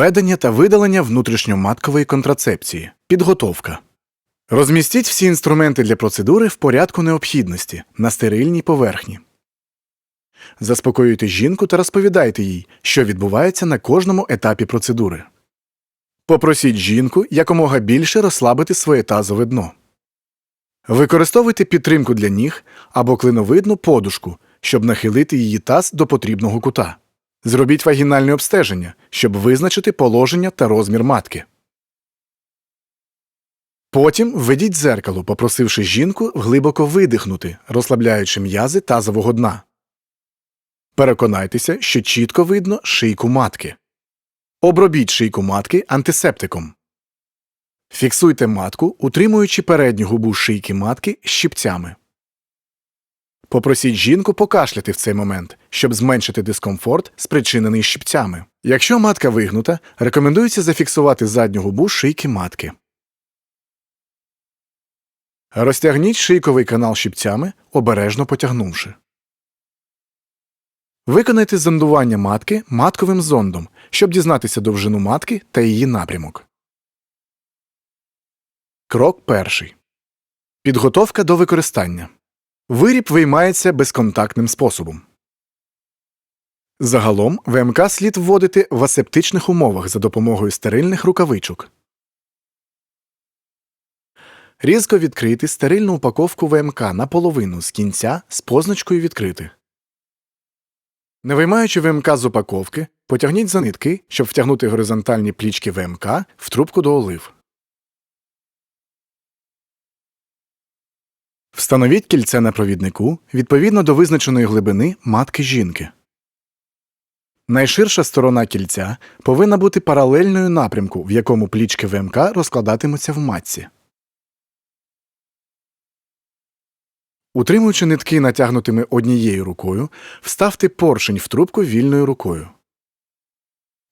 Введення та видалення внутрішньоматкової контрацепції. Підготовка. Розмістіть всі інструменти для процедури в порядку необхідності на стерильній поверхні. Заспокоюйте жінку та розповідайте їй, що відбувається на кожному етапі процедури. Попросіть жінку якомога більше розслабити своє тазове дно. Використовуйте підтримку для ніг або клиновидну подушку, щоб нахилити її таз до потрібного кута. Зробіть вагінальне обстеження, щоб визначити положення та розмір матки. Потім введіть дзеркало, попросивши жінку глибоко видихнути, розслабляючи м'язи тазового дна. Переконайтеся, що чітко видно шийку матки. Обробіть шийку матки антисептиком. Фіксуйте матку, утримуючи передню губу шийки матки щипцями. Попросіть жінку покашляти в цей момент, щоб зменшити дискомфорт, спричинений щипцями. Якщо матка вигнута, рекомендується зафіксувати задню губу шийки матки. Розтягніть шийковий канал щипцями, обережно потягнувши. Виконайте зондування матки матковим зондом, щоб дізнатися довжину матки та її напрямок. Крок перший. Підготовка до використання. Виріб виймається безконтактним способом. Загалом ВМК слід вводити в асептичних умовах за допомогою стерильних рукавичок. Різко відкрити стерильну упаковку ВМК наполовину з кінця з позначкою відкрити. Не виймаючи ВМК з упаковки, потягніть за нитки, щоб втягнути горизонтальні плічки ВМК в трубку до олив. Встановіть кільце на провіднику відповідно до визначеної глибини матки жінки. Найширша сторона кільця повинна бути паралельною напрямку, в якому плічки ВМК розкладатимуться в матці. Утримуючи нитки натягнутими однією рукою, вставте поршень в трубку вільною рукою.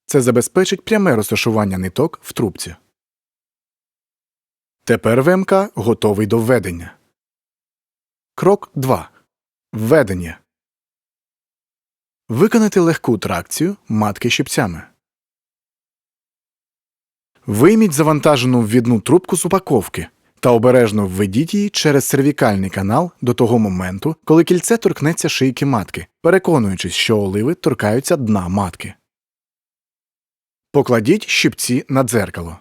Це забезпечить пряме розташування ниток в трубці. Тепер ВМК готовий до введення. Крок 2. Введення. Виконати легку тракцію матки щипцями. Вийміть завантажену ввідну трубку з упаковки та обережно введіть її через cerвікальний канал до того моменту, коли кільце торкнеться шийки матки, переконуючись, що оливи торкаються дна матки. Покладіть щипці на дзеркало.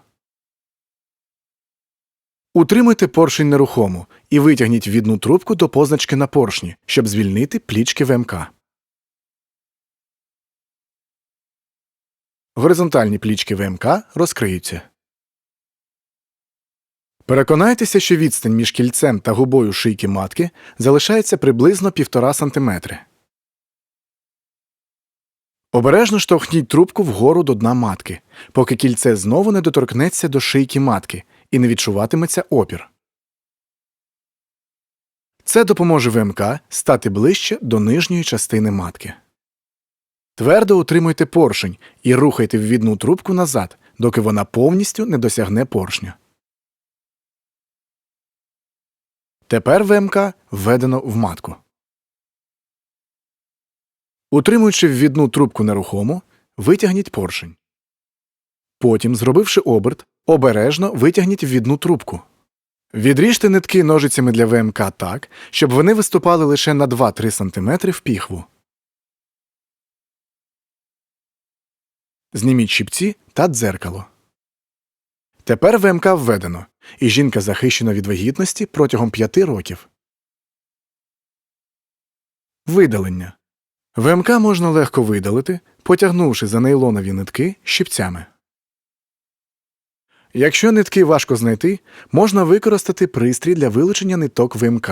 Утримуйте поршень нерухомо і витягніть відну трубку до позначки на поршні, щоб звільнити плічки ВМК. Горизонтальні плічки ВМК розкриються. Переконайтеся, що відстань між кільцем та губою шийки матки залишається приблизно 1,5 см. Обережно штовхніть трубку вгору до дна матки, поки кільце знову не доторкнеться до шийки матки і не відчуватиметься опір. Це допоможе ВМК стати ближче до нижньої частини матки. Твердо утримуйте поршень і рухайте ввідну трубку назад, доки вона повністю не досягне поршня. Тепер ВМК введено в матку. Утримуючи ввідну трубку нерухомо, витягніть поршень. Потім, зробивши оберт, обережно витягніть ввідну трубку. Відріжте нитки ножицями для ВМК так, щоб вони виступали лише на 2-3 см в піхву. Зніміть щипці та дзеркало. Тепер ВМК введено, і жінка захищена від вагітності протягом 5 років. Видалення. ВМК можна легко видалити, потягнувши за нейлонові нитки щипцями. Якщо нитки важко знайти, можна використати пристрій для вилучення ниток ВМК.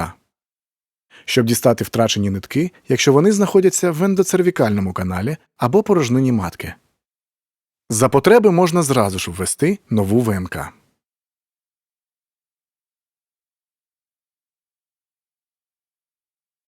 Щоб дістати втрачені нитки, якщо вони знаходяться в ендоцервікальному каналі або порожнині матки. За потреби можна зразу ж ввести нову ВМК.